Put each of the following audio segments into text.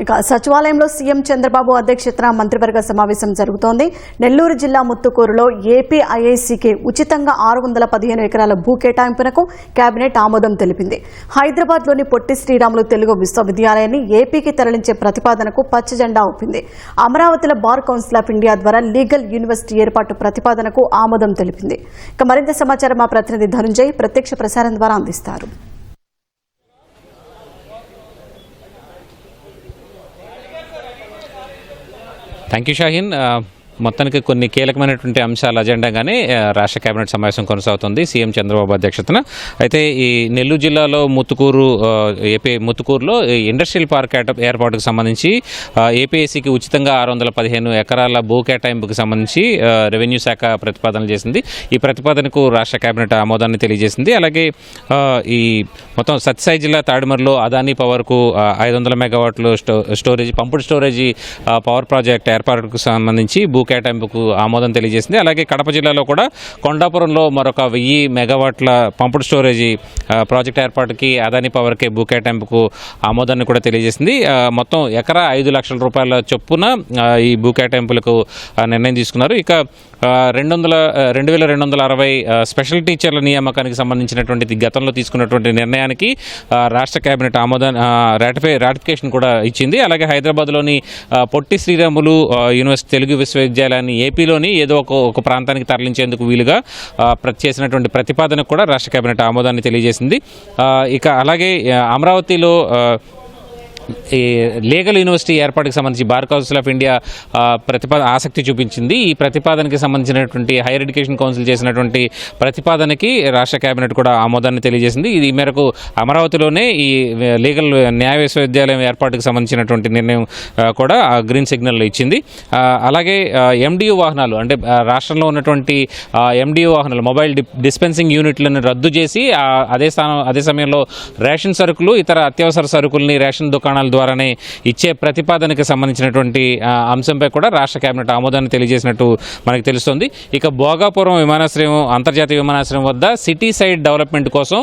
ఇక సచివాలయంలో సీఎం చంద్రబాబు అధ్యక్షతన మంత్రివర్గ సమావేశం జరుగుతోంది. నెల్లూరు జిల్లా ముత్తుకూరులో ఏపీ ఐఐసీకి ఉచితంగా ఆరు వందల పదిహేను ఎకరాల భూ కేటాయింపునకు కేబినెట్ ఆమోదం తెలిపింది. హైదరాబాద్లోని పొట్టి శ్రీరాములు తెలుగు విశ్వవిద్యాలయాన్ని ఏపీకి తరలించే ప్రతిపాదనకు పచ్చ జెండా ఊపింది. అమరావతిలో బార్ కౌన్సిల్ ఆఫ్ ఇండియా ద్వారా లీగల్ యూనివర్సిటీ ఏర్పాటు ప్రతిపాదనకు ఆమోదం తెలిపింది. ఇక మరింత సమాచారం మా ప్రతినిధి ధనుంజయ్ ప్రత్యక్ష ప్రసారం ద్వారా అందిస్తారు. Thank you, Shahin. Uh, మొత్తానికి కొన్ని కీలకమైనటువంటి అంశాల అజెండాగానే రాష్ట్ర కేబినెట్ సమావేశం కొనసాగుతుంది సీఎం చంద్రబాబు అధ్యక్షతన. అయితే ఈ నెల్లూరు జిల్లాలో ముత్తుకూరు ఏపీ ముత్తుకూరులో ఈ ఇండస్ట్రియల్ పార్క్ ఏర్పాటుకు సంబంధించి ఏపీఎస్సికి ఉచితంగా ఆరు వందల పదిహేను ఎకరాల భూ కేటాయింపుకు సంబంధించి రెవెన్యూ శాఖ ప్రతిపాదన చేసింది. ఈ ప్రతిపాదనకు రాష్ట్ర కేబినెట్ ఆమోదాన్ని తెలియజేసింది. అలాగే ఈ మొత్తం సత్యసాయి జిల్లా తాడిమర్లో అదానీ పవర్కు ఐదు వందల మెగావాట్లు స్టో స్టోరేజ్ పంపుడు స్టోరేజీ పవర్ ప్రాజెక్ట్ ఏర్పాటుకు సంబంధించి భూ కేటాయింపుకు ఆమోదం తెలియజేసింది. అలాగే కడప జిల్లాలో కూడా కొండాపురంలో మరొక వెయ్యి మెగావాట్ల పంపుడు స్టోరేజీ ప్రాజెక్ట్ ఏర్పాటుకి అదానీ పవర్కి భూ కేటాయింపుకు ఆమోదాన్ని కూడా తెలియజేసింది. మొత్తం ఎకరా ఐదు లక్షల రూపాయల చొప్పున ఈ భూ కేటాయింపులకు నిర్ణయం తీసుకున్నారు. ఇక రెండు వందల రెండు వేల రెండు వందల అరవై స్పెషల్ టీచర్ల నియామకానికి సంబంధించినటువంటి గతంలో తీసుకున్నటువంటి నిర్ణయానికి రాష్ట్ర కేబినెట్ ఆమోదం రాటిఫై రాటిఫికేషన్ కూడా ఇచ్చింది. అలాగే హైదరాబాద్లోని పొట్టి శ్రీరాములు యూనివర్సిటీ తెలుగు విశ్వవిద్యాలయాన్ని ఏపీలోని ఏదో ఒక ఒక ప్రాంతానికి తరలించేందుకు వీలుగా చేసినటువంటి ప్రతిపాదనకు కూడా రాష్ట్ర కేబినెట్ ఆమోదాన్ని తెలియజేసింది. ఇక అలాగే అమరావతిలో ఈ లీగల్ యూనివర్సిటీ ఏర్పాటుకు సంబంధించి బార్ కౌన్సిల్ ఆఫ్ ఇండియా ప్రతిపాదన ఆసక్తి చూపించింది. ఈ ప్రతిపాదనకి సంబంధించినటువంటి హైయర్ ఎడ్యుకేషన్ కౌన్సిల్ చేసినటువంటి ప్రతిపాదనకి రాష్ట్ర కేబినెట్ కూడా ఆమోదాన్ని తెలియజేసింది. ఇది ఈ మేరకు అమరావతిలోనే ఈ లీగల్ న్యాయ విశ్వవిద్యాలయం ఏర్పాటుకు సంబంధించినటువంటి నిర్ణయం కూడా గ్రీన్ సిగ్నల్ ఇచ్చింది. అలాగే ఎండియు వాహనాలు అంటే రాష్ట్రంలో ఉన్నటువంటి ఎండియు వాహనాలు మొబైల్ డి- డిస్పెన్సింగ్ యూనిట్లను రద్దు చేసి అదే స్థానం అదే సమయంలో రేషన్ సరుకులు ఇతర అత్యవసర సరుకుల్ని రేషన్ దుకాణం దుకాణాల ద్వారానే ఇచ్చే ప్రతిపాదనకు సంబంధించినటువంటి అంశంపై కూడా రాష్ట్ర కేబినెట్ ఆమోదాన్ని తెలియజేసినట్టు మనకు తెలుస్తుంది. ఇక భోగాపురం విమానాశ్రయం అంతర్జాతీయ విమానాశ్రయం వద్ద సిటీ సైడ్ డెవలప్మెంట్ కోసం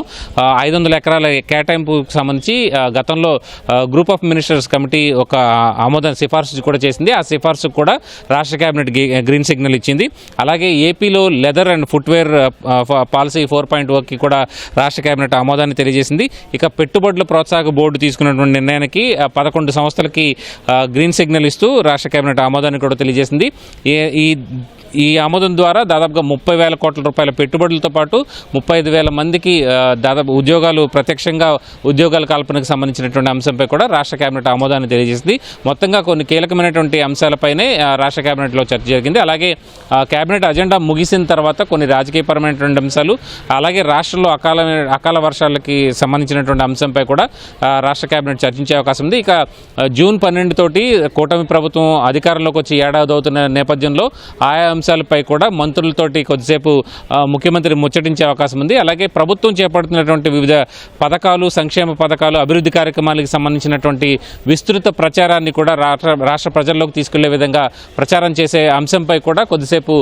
ఐదు వందల ఎకరాల కేటాయింపుకు సంబంధించి గతంలో గ్రూప్ ఆఫ్ మినిస్టర్స్ కమిటీ ఒక ఆమోదం సిఫార్సు కూడా చేసింది. ఆ సిఫార్సు కూడా రాష్ట్ర కేబినెట్ గ్రీన్ సిగ్నల్ ఇచ్చింది. అలాగే ఏపీలో leather and footwear policy four point ఓకి కూడా రాష్ట్ర కేబినెట్ ఆమోదాన్ని తెలియజేసింది. ఇక పెట్టుబడుల ప్రోత్సాహక బోర్డు తీసుకున్నటువంటి నిర్ణయానికి ఆ, పదకొండు సంస్థలకి గ్రీన్ సిగ్నల్ ఇస్తూ రాష్ట్ర కేబినెట్ ఆమోదాన్ని కూడా తెలియజేసింది. ఈ- ఈ ఆమోదం ద్వారా దాదాపుగా ముప్పై వేల కోట్ల రూపాయల పెట్టుబడులతో పాటు ముప్పై ఐదు వేల మందికి దాదాపు ఉద్యోగాలు ప్రత్యక్షంగా ఉద్యోగాల కల్పనకు సంబంధించినటువంటి అంశంపై కూడా రాష్ట్ర కేబినెట్ ఆమోదాన్ని తెలియజేసింది. మొత్తంగా కొన్ని కీలకమైనటువంటి అంశాలపైనే రాష్ట్ర కేబినెట్లో చర్చ జరిగింది. అలాగే కేబినెట్ అజెండా ముగిసిన తర్వాత కొన్ని రాజకీయపరమైనటువంటి అంశాలు అలాగే రాష్ట్రంలో అకాల అకాల వర్షాలకి సంబంధించినటువంటి అంశంపై కూడా రాష్ట్ర కేబినెట్ చర్చించే అవకాశం ఉంది. ఇక జూన్ పన్నెండు తోటి కూటమి ప్రభుత్వం అధికారంలోకి వచ్చి ఏడాది అవుతున్న నేపథ్యంలో ఆయా అంశాలపై కూడా మంత్రులతోటి కొద్దిసేపు ముఖ్యమంత్రి ముచ్చటించే అవకాశం ఉంది. అలాగే ప్రభుత్వం చేపడుతున్నటువంటి వివిధ పథకాలు సంక్షేమ పథకాలు అభివృద్ధి కార్యక్రమాలకు సంబంధించినటువంటి విస్తృత ప్రచారాన్ని కూడా రాష్ట్ర రాష్ట్ర ప్రజల్లోకి తీసుకెళ్ళే విధంగా ప్రచారం చేసే అంశంపై కూడా కొద్దిసేపు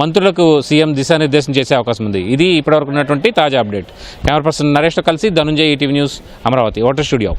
మంత్రులకు సీఎం దిశానిర్దేశం చేసే అవకాశం ఉంది. ఇది ఇప్పటివరకు ఉన్నటువంటి తాజా అప్డేట్. కెమెరా పర్సన్ నరేష్తో కలిసి Dhananjay ETV news Amaravati voter studio.